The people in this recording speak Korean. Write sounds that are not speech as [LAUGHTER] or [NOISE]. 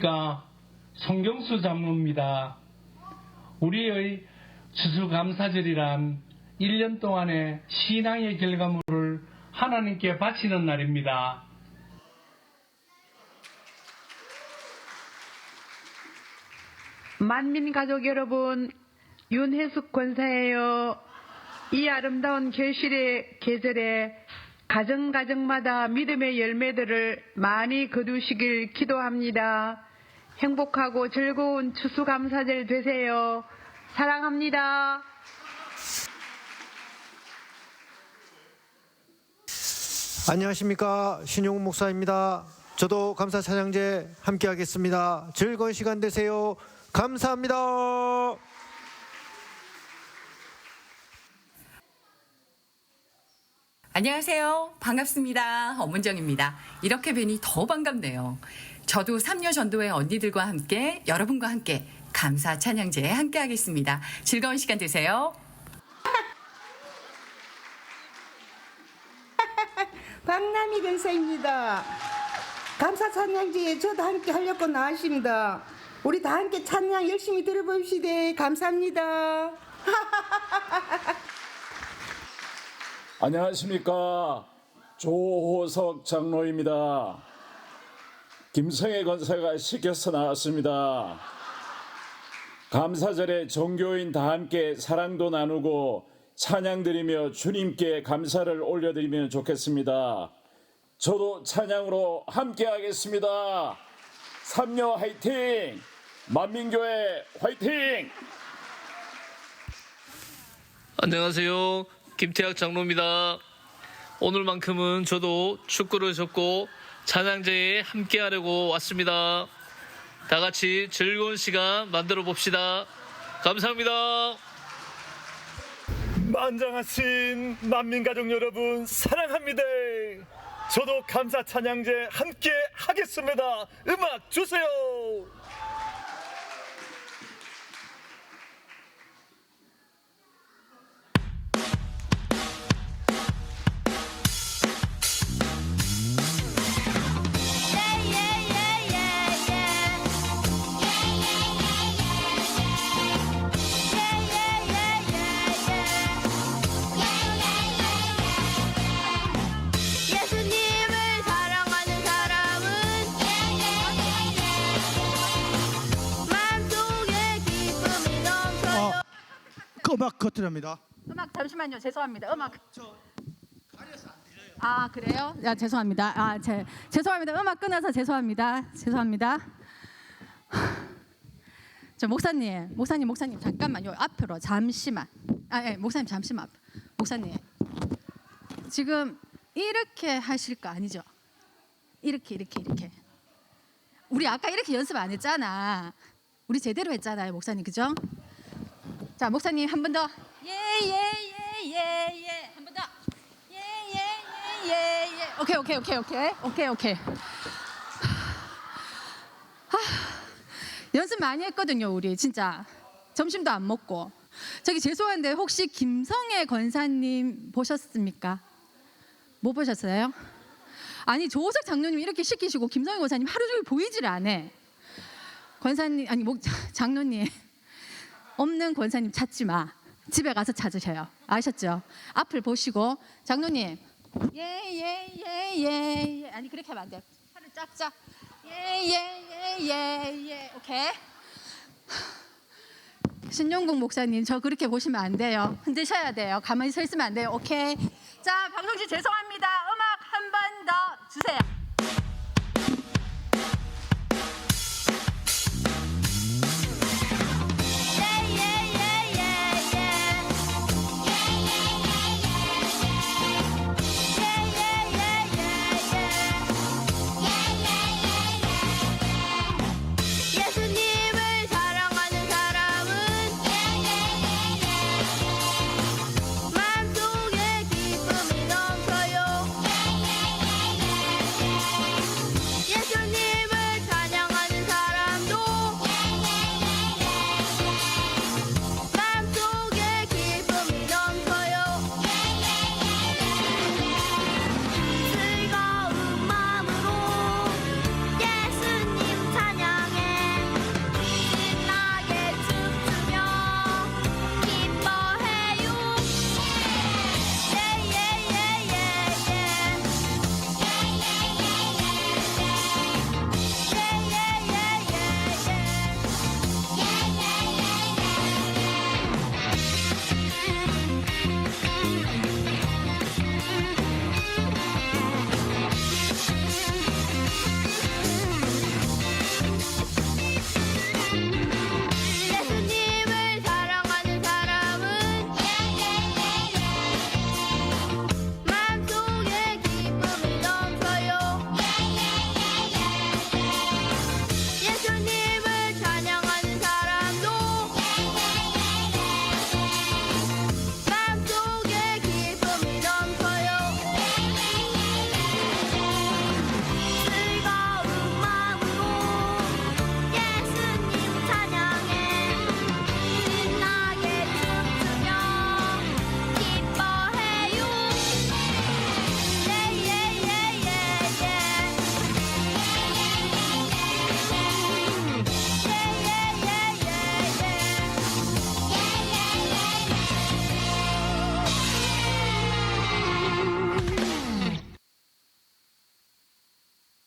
가 송경수 장로입니다. 우리의 추수감사절이란 1년 동안의 신앙의 결과물을 하나님께 바치는 날입니다. 만민 가족 여러분, 윤혜숙 권사예요. 이 아름다운 결실의 계절에 가정 가정마다 믿음의 열매들을 많이 거두시길 기도합니다. 행복하고 즐거운 추수감사절 되세요. 사랑합니다. 안녕하십니까 신용훈 목사입니다. 저도 감사 찬양제 함께하겠습니다. 즐거운 시간 되세요. 감사합니다. 안녕하세요. 반갑습니다. 엄문정입니다. 이렇게 뵈니 더 반갑네요. 저도 3년 전도의 언니들과 함께 여러분과 함께 감사 찬양제에 함께 하겠습니다. 즐거운 시간 되세요. [LAUGHS] 박남희 변사입니다. 감사 찬양지에 저도 함께 하려고 나왔습니다. 우리 다 함께 찬양 열심히 들어봅시다. 감사합니다. [LAUGHS] 안녕하십니까 조호석 장로입니다. 김성애 권사가 시켜서 나왔습니다. 감사절에 종교인 다 함께 사랑도 나누고 찬양드리며 주님께 감사를 올려드리면 좋겠습니다. 저도 찬양으로 함께 하겠습니다. 삼녀 화이팅! 만민교회 화이팅! 안녕하세요. 김태학 장로입니다. 오늘만큼은 저도 축구를 접고 찬양제에 함께 하려고 왔습니다. 다 같이 즐거운 시간 만들어 봅시다. 감사합니다. 만장하신 만민 가족 여러분 사랑합니다. 저도 감사 찬양제 함께 하겠습니다. 음악 주세요. 음악 커트랍니다. 음악 잠시만요. 죄송합니다. 음악. 아 그래요? 야 죄송합니다. 아 제, 죄송합니다. 음악 끊어서 죄송합니다. 죄송합니다. 저 목사님, 목사님, 목사님 잠깐만요. 앞으로 잠시만. 아, 예, 목사님 잠시만. 앞. 목사님 지금 이렇게 하실 거 아니죠? 이렇게 이렇게 이렇게. 우리 아까 이렇게 연습 안 했잖아. 우리 제대로 했잖아요, 목사님 그죠? 자 목사님 한 번 더. 예 예 예 예 예. 한 번 더. 예 예 예 예 예. 오케이 오케이 오케이 오케이 오케이 오케이. 하, 연습 많이 했거든요 우리 진짜 점심도 안 먹고 저기 죄송한데 혹시 김성애 권사님 보셨습니까? 못 보셨어요? 아니 조호석 장로님 이렇게 시키시고 김성애 권사님 하루 종일 보이질 않아. 권사님 아니 목 [LAUGHS] 장로님 없는 권사님 찾지 마. 집에 가서 찾으셔요. 아셨죠? 앞을 보시고 장로님 예예예예 예, 아니 그렇게 하면 안 돼. 팔을 쫙쫙 예예예 예 예, 오케이. 신용국 목사님 저 그렇게 보시면 안 돼요. 흔드셔야 돼요. 가만히 서 있으면 안 돼요. 오케이. 자 방송실 죄송합니다. 음악 한 번 더 주세요.